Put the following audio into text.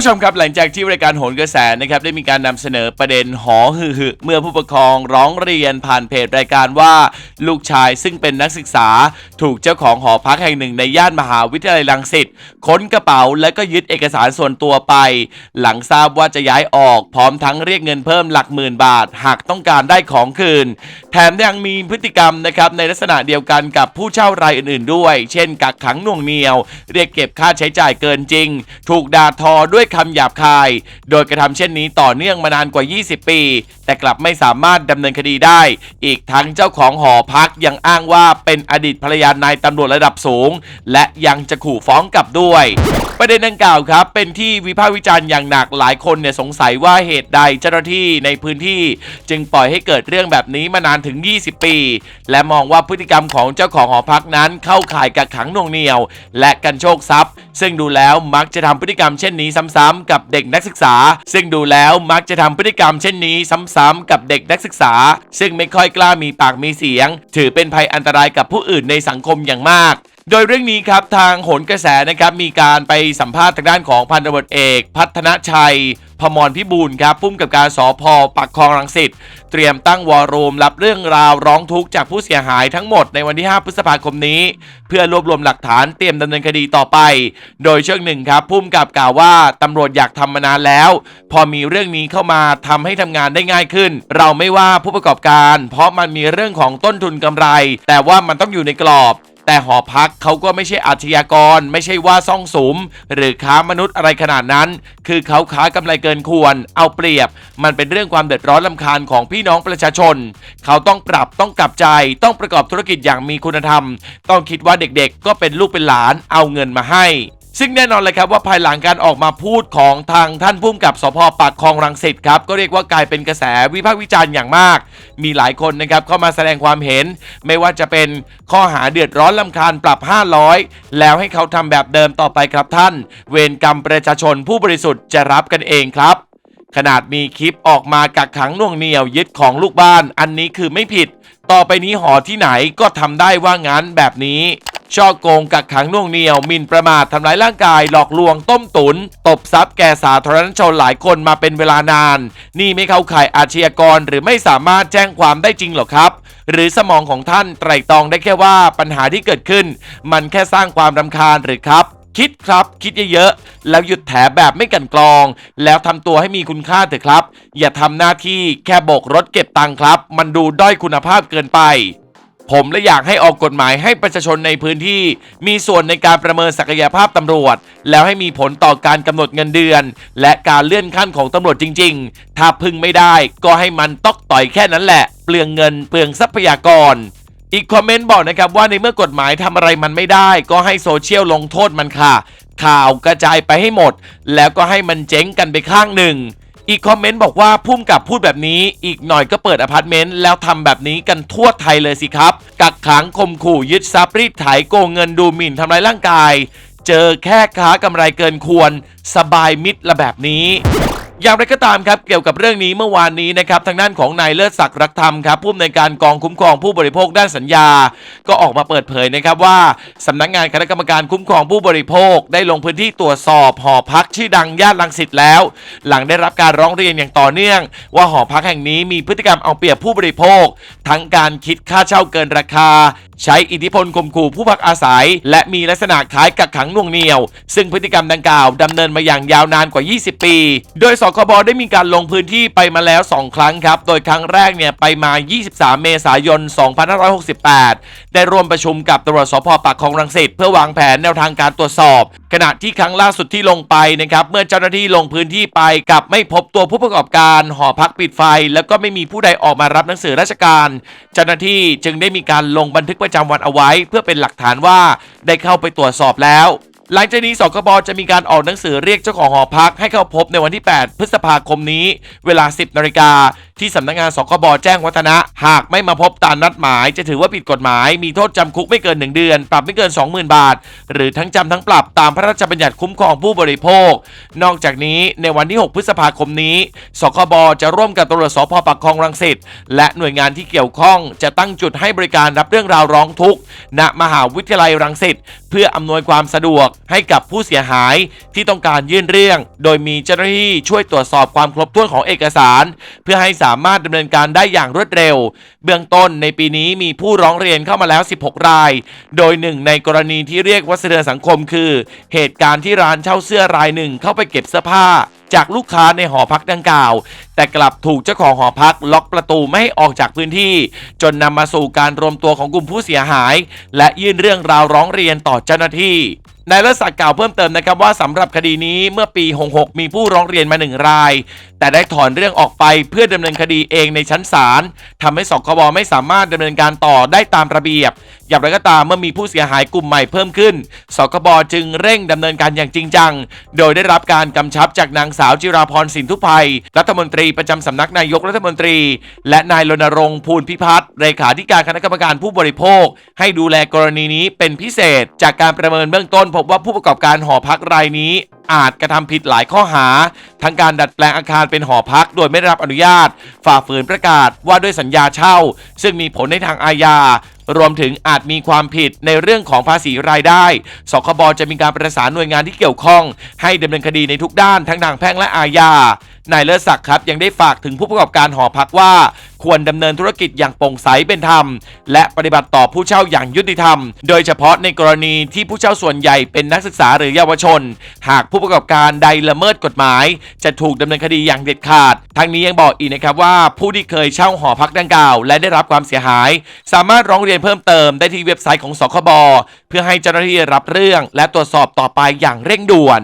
ผู้ชมครับหลังจากที่รายการโหนกระแสนะครับได้มีการนำเสนอประเด็นหอหือเมื่อผู้ปกครองร้องเรียนผ่านเพจรายการว่าลูกชายซึ่งเป็นนักศึกษา ถูกเจ้าของหอพักแห่งหนึ่งในย่านมหาวิทยาลัยรังสิตค้นกระเป๋าและก็ยึดเอกสารส่วนตัวไป หลังทราบว่าจะย้ายออก พร้อมทั้งเรียกเงินเพิ่มหลักหมื่นบาท หากต้องการได้ของคืน แถมยังมีพฤติกรรมนะครับในลักษณะเดียวกันกับผู้เช่ารายอื่น ๆ ด้วย เช่น กักขังน่วงเหนียว เรียกเก็บค่าใช้จ่ายเกินจริง ถูกด่าทอด้วยคำหยาบคาย โดยกระทำเช่นนี้ต่อเนื่องมานานกว่า 20 ปี แต่กลับไม่สามารถดำเนินคดีได้ อีกทั้งเจ้าของหอพักยังอ้างว่าเป็นอดีตภรรยานายตำรวจระดับสูง และยังจะขู่ฟ้องกลับด้วยประเด็นดังกล่าวครับ เป็นที่วิพากษ์วิจารณ์อย่างหนักหลายคนเนี่ยสงสัยว่าเหตุใดเจ้าหน้าที่ในพื้นที่ จึงปล่อยให้เกิดเรื่องแบบนี้มานานถึง 20 ปี และมองว่าพฤติกรรมของเจ้าของหอพักนั้นเข้าข่ายกักขังหน่วงเหนียว และกันโชคทรัพย์ ซึ่งดูแล้วมักจะทำพฤติกรรมเช่นนี้ซ้ำๆกับเด็กนักศึกษา ซึ่งดูแล้วมักจะทำพฤติกรรมเช่นนี้ซ้ำๆกับเด็กนักศึกษา ซึ่งไม่ค่อยกล้ามีปากมีเสียง ถือเป็นภัยอันตรายกับผู้อื่นในสังคมอย่างมาก โดยเรื่องนี้ครับทางโหนกระแสนะครับมีการไปสัมภาษณ์ทางด้านของพันตำรวจเอก พัฒนชัยพมรพิบูลครับพุ่มกับการสพปักคลองรังสิตเตรียมตั้งวอรูมรับเรื่องราวร้องทุกข์จากผู้เสียหายทั้งหมดในวันที่ 5 พฤษภาคมนี้ เพื่อรวบรวมหลักฐานเตรียมดำเนินคดีต่อไป โดยเชิงหนึ่งครับพุ่มกับกล่าวว่าตำรวจอยากทำมานานแล้ว พอมีเรื่องนี้เข้ามาทำให้ทำงานได้ง่ายขึ้น เราไม่ว่าผู้ประกอบการ เพราะมันมีเรื่องของต้นทุนกำไร แต่ว่ามันต้องอยู่ในกรอบ แต่หอพักเขาก็ไม่ใช่อาชญากร ไม่ใช่ว่าซ่องสม หรือค้ามนุษย์อะไรขนาดนั้น คือเขาค้ากำไรเกินควร เอาเปรียบ มันเป็นเรื่องความเดือดร้อนลำคาญของพี่น้องประชาชน เขาต้องปรับต้องกลับใจ ต้องประกอบธุรกิจอย่างมีคุณธรรม ต้องคิดว่าเด็กๆ ก็เป็นลูกเป็นหลานเอาเงินมาให้ ซึ่งแน่นอนเลยครับว่าภายหลังการออกมาพูดของทางท่านผู้กำกับสพปากคลองรังสิตครับก็เรียกว่ากลายเป็นกระแสวิพากษ์วิจารณ์อย่างมาก มีหลายคนนะครับเข้ามาแสดงความเห็น ไม่ว่าจะเป็นข้อหาเดือดร้อนลำคาญปรับ 500 แล้วให้เขาทำแบบเดิมต่อไปครับท่าน เวรกรรมประชาชนผู้บริสุทธิ์จะรับกันเองครับ ขนาดมีคลิปออกมากักขังน่วงเหนียวยึดของลูกบ้าน อันนี้คือไม่ผิด ต่อไปนี้หอที่ไหนก็ทำได้ว่างั้นแบบนี้ช่อโกงกักขังน่วงเหนียวมินประมาททำร้ายร่างกายหลอกลวงต้มตุน ตบทรัพย์แก่สาธารณชนหลายคนมาเป็นเวลานาน นี่ไม่เข้าข่ายอาชญากรหรือไม่สามารถแจ้งความได้จริงหรอครับ หรือสมองของท่านไตรตรองได้แค่ว่าปัญหาที่เกิดขึ้น มันแค่สร้างความรำคาญหรือครับ คิดครับ คิดเยอะๆ แล้วหยุดแถแบบไม่กันกรอง แล้วทำตัวให้มีคุณค่าเถอะครับ อย่าทำหน้าที่แค่โบกรถเก็บตังค์ครับ มันดูด้อยคุณภาพเกินไปผมและอยากให้ออกกฎหมายให้ประชาชนในพื้นที่ มีส่วนในการประเมินศักยภาพตำรวจ แล้วให้มีผลต่อการกำหนดเงินเดือน และการเลื่อนขั้นของตำรวจจริง ๆ ถ้าพึ่งไม่ได้ก็ให้มันตอกต่อยแค่นั้นแหละ เปลืองเงินเปลืองทรัพยากร อีกคอมเมนต์บอกนะครับว่าในเมื่อกฎหมายทำอะไรมันไม่ได้ ก็ให้โซเชียลลงโทษมันค่ะ ข่าวกระจายไปให้หมด แล้วก็ให้มันเจ๊งกันไปข้างหนึ่ง อีกคอมเมนต์บอกว่าพุ่มกับพูดแบบนี้ อีกหน่อยก็เปิดอพาร์ตเมนต์แล้วทำแบบนี้กันทั่วไทยเลยสิครับ กักขังข่มขู่ยึดทรัพย์รีดไถโกงเงินดูหมิ่นทำร้ายร่างกาย เจอแค่ค้ากำไรเกินควร สบายมิดละแบบนี้ อย่างไรก็ตามครับเกี่ยวกับเรื่องนี้เมื่อวานนี้นะครับทางด้านของนายเลิศศักดิ์รักธรรมครับผู้อำนวยการกองคุ้มครองผู้บริโภคด้านสัญญา ก็ออกมาเปิดเผยนะครับว่าสำนักงานคณะกรรมการคุ้มครองผู้บริโภค ได้ลงพื้นที่ตรวจสอบหอพักชื่อดังย่านลังสิตแล้ว หลังได้รับการร้องเรียนอย่างต่อเนื่อง ว่าหอพักแห่งนี้มีพฤติกรรมเอาเปรียบผู้บริโภค ทั้งการคิดค่าเช่าเกินราคา ใช้อิทธิพลข่มขู่ผู้พักอาศัย และมีลักษณะคล้ายกักขังน่วงเหนียว ซึ่งพฤติกรรมดังกล่าวดำเนินมาอย่างยาวนานกว่า 20 ปี โดยสคบได้มีการลงพื้นที่ไปมาแล้ว 2 ครั้งครับ โดยครั้งแรกเนี่ยไปมา 23 เมษายน 2568 ได้ร่วมประชุมกับตำรวจสพปากคลองรังสิตเพื่อวางแผนแนวทางการตรวจสอบขณะที่ครั้งล่าสุดที่ลงไปนะครับเมื่อเจ้าหน้าที่ลงพื้นที่ไปกับไม่พบตัวผู้ประกอบการหอพักปิดไฟ แล้วก็ไม่มีผู้ใดออกมารับหนังสือราชการ เจ้าหน้าที่จึงได้มีการลงบันทึกประจำวันเอาไว้ เพื่อเป็นหลักฐานว่าได้เข้าไปตรวจสอบแล้ว หลังจากนี้สคบจะมีการออกหนังสือเรียกเจ้าของหอพักให้เข้าพบในวันที่ 8 พฤษภาคมนี้ เวลา 10นาฬิกา ที่สำนักงานสคบแจ้งวัฒนะ หากไม่มาพบตามนัดหมาย จะถือว่าผิดกฎหมาย มีโทษจำคุกไม่เกิน 1 เดือน ปรับไม่เกิน 20,000 บาท หรือทั้งจำทั้งปรับตามพระราชบัญญัติคุ้มครองผู้บริโภค นอกจากนี้ในวันที่ 6 พฤษภาคมนี้สคบจะร่วมกับตำรวจสพปักคลองรังสิตและหน่วยงานที่เกี่ยวข้องจะตั้งจุดให้บริการรับเรื่องราวร้องทุกข์ณมหาวิทยาลัยรังสิตเพื่ออำนวยความสะดวกให้กับผู้เสียหายที่ต้องการยื่นเรื่อง โดยมีเจ้าหน้าที่ช่วยตรวจสอบความครบถ้วนของเอกสาร เพื่อให้สาามารถดำเนินการได้อย่างรวดเร็ว เบื้องต้นในปีนี้มีผู้ร้องเรียนเข้ามาแล้ว 16 ราย โดยหนึ่งในกรณีที่เรียกว่าสะเสือนสังคมคือ เหตุการณ์ที่ร้านเช่าเสื้อรายหนึ่งเข้าไปเก็บเสื้อผ้าจากลูกค้าในหอพักดังกล่าว แต่กลับถูกเจ้าของหอพักล็อกประตูไม่ให้ออกจากพื้นที่ จนนำมาสู่การรวมตัวของกลุ่มผู้เสียหาย และยื่นเรื่องราวร้องเรียนต่อเจ้าหน้าที่นายรัศศักดิ์กล่าวเพิ่มเติมนะครับว่าสำหรับคดีนี้เมื่อปี 66 มีผู้ร้องเรียนมาหนึ่งราย แต่ได้ถอนเรื่องออกไปเพื่อดำเนินคดีเองในชั้นศาลทำให้สคบไม่สามารถดำเนินการต่อได้ตามระเบียบ อย่างไรก็ตามเมื่อมีผู้เสียหายกลุ่มใหม่เพิ่มขึ้น สคบจึงเร่งดำเนินการอย่างจริงจัง โดยได้รับการกำชับจากนางสาวจิราพรสินทุภัยรัฐมนตรีประจำสำนักนายกรัฐมนตรี และนายรณรงค์ภูลพิพัฒน์เลขาธิการคณะกรรมการผู้บริโภค ให้ดูแลกรณีนี้เป็นพิเศษ จากการประเมินเบื้องต้น พบว่าผู้ประกอบการหอพักรายนี้ อาจกระทำผิดหลายข้อหา ทั้งการดัดแปลงอาคารเป็นหอพัก โดยไม่ได้รับอนุญาต ฝ่าฝืนประกาศว่าด้วยสัญญาเช่า ซึ่งมีผลในทางอาญารวมถึงอาจมีความผิดในเรื่องของภาษีรายได้ สคบจะมีการประสานหน่วยงานที่เกี่ยวข้อง ให้ดำเนินคดีในทุกด้านทั้งทางแพ่งและอาญา นายเลิศศักดิ์ครับยังได้ฝากถึงผู้ประกอบการหอพักว่า ควรดำเนินธุรกิจอย่างโปร่งใสเป็นธรรม และปฏิบัติต่อผู้เช่าอย่างยุติธรรม โดยเฉพาะในกรณีที่ผู้เช่าส่วนใหญ่เป็นนักศึกษาหรือเยาวชน หากผู้ประกอบการใดละเมิดกฎหมาย จะถูกดำเนินคดีอย่างเด็ดขาด ทั้งนี้ยังบอกอีกนะครับว่าผู้ที่เคยเช่าหอพักดังกล่าว และได้รับความเสียหาย สามารถร้องเรียนเพิ่มเติมได้ที่เว็บไซต์ของสคบเพื่อให้เจ้าหน้าที่รับเรื่อง และตรวจสอบต่อไปอย่างเร่งด่วน